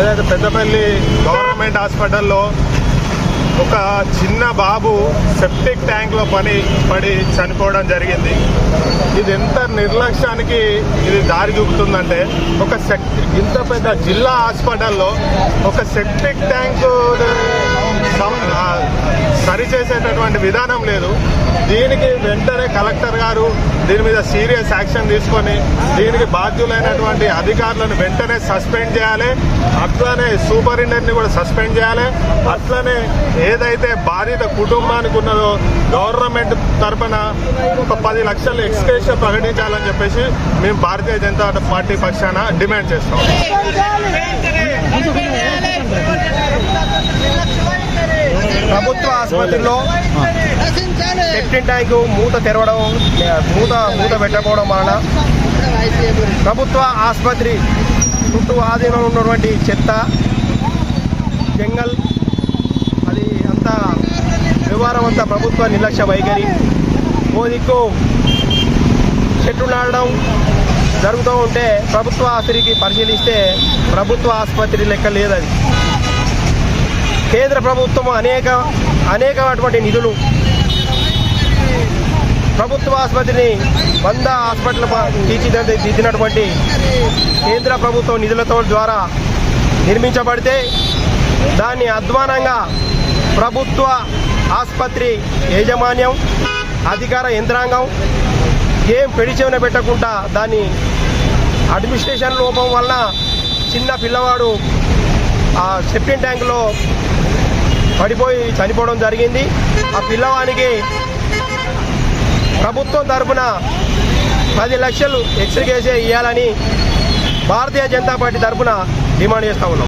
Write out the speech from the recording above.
ఏదైతే పెద్దపల్లి గవర్నమెంట్ హాస్పిటల్లో ఒక చిన్న బాబు సెప్టిక్ ట్యాంక్లో పని పడి చనిపోవడం జరిగింది. ఇది ఎంత నిర్లక్ష్యానికి ఇది దారి చూపుతుందంటే ఒక సెక్ ఇంత పెద్ద జిల్లా హాస్పిటల్లో ఒక సెప్టిక్ ట్యాంక్ సరిచేసేటటువంటి విధానం లేదు. దీనికి వెంటనే కలెక్టర్ గారు దీని మీద సీరియస్ యాక్షన్ తీసుకొని దీనికి బాధ్యులైనటువంటి అధికారులను వెంటనే సస్పెండ్ చేయాలి. అట్లనే సూపరింటెండెంట్ని కూడా సస్పెండ్ చేయాలి. అట్లనే ఏదైతే బాధిత కుటుంబానికి ఉన్నదో గవర్నమెంట్ తరఫున ఒక పది లక్షల ఎక్స్కేషన్ ప్రకటించాలని చెప్పేసి మేము భారతీయ జనతా పార్టీ పక్షాన డిమాండ్ చేస్తాం. ప్రభుత్వ ఆసుపత్రిలో సెప్టిన్ ట్యాంకు మూత తెరవడం మూత మూత పెట్టకపోవడం వలన ప్రభుత్వ ఆసుపత్రి చుట్టూ ఆధీనంలో ఉన్నటువంటి చెత్త జంగల్ అది అంతా వ్యవహారం అంతా ప్రభుత్వ నిర్లక్ష్య వైఖరి. ఓ దిక్కు చెట్లు నాడడం జరుగుతూ ఉంటే ప్రభుత్వ ఆసుపత్రికి పరిశీలిస్తే ప్రభుత్వ ఆసుపత్రి లెక్క లేదది. కేంద్ర ప్రభుత్వం అనేక అనేకమైనటువంటి నిధులు ప్రభుత్వ ఆసుపత్రిని వంద హాస్పిటల్ తీర్చిదిద్ద దిద్దినటువంటి కేంద్ర ప్రభుత్వం నిధులతో ద్వారా నిర్మించబడితే దాన్ని అధ్వానంగా ప్రభుత్వ ఆసుపత్రి యాజమాన్యం అధికార యంత్రాంగం ఏం పెడిచెవిన పెట్టకుండా దాన్ని అడ్మినిస్ట్రేషన్ లోపం వలన చిన్న పిల్లవాడు ఆ సెప్టిన్ ట్యాంక్లో పడిపోయి చనిపోవడం జరిగింది. ఆ పిల్లవానికి ప్రభుత్వం తరఫున పది లక్షలు ఎక్స్గ్రేసే ఇవ్వాలని భారతీయ జనతా పార్టీ తరఫున డిమాండ్ చేస్తా ఉన్నాం.